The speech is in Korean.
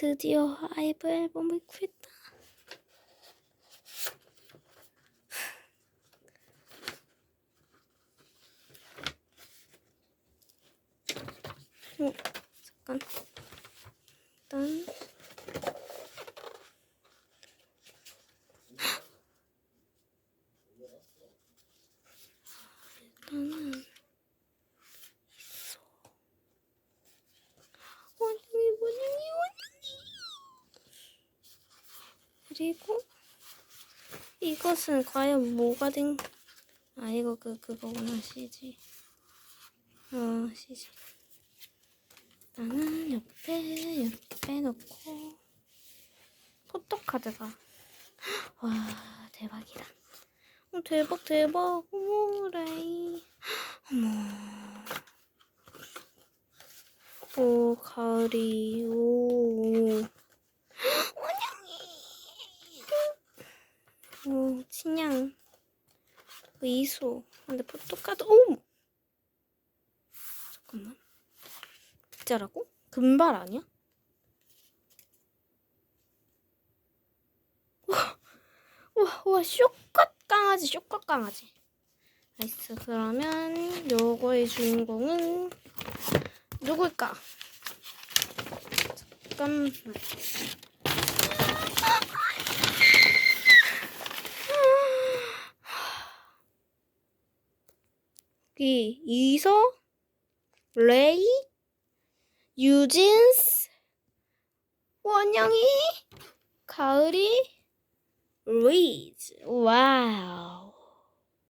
드디어 아이브 앨범을 구했다. 어, 잠깐. 일단 일단은 있어. 원숭이 원숭이 원숭이. 그리고 이것은 과연 뭐가 된? 아 이거 그 그거구나 CG. 어 CG. 나는 옆에 옆에 놓고 포토 카드가 와 대박이다. 어, 대박 대박 레이 어머 오 가을이 오 오 친양 의소 근데 포토카드 오 잠깐만 진짜라고? 금발 아니야? 와, 와, 쇼컷 강아지, 쇼컷 강아지. 나이스. 그러면 요거의 주인공은 누굴까? 잠깐만. 여기 이서, 레이, 유진스, 원영이, 가을이, 리즈. 와우.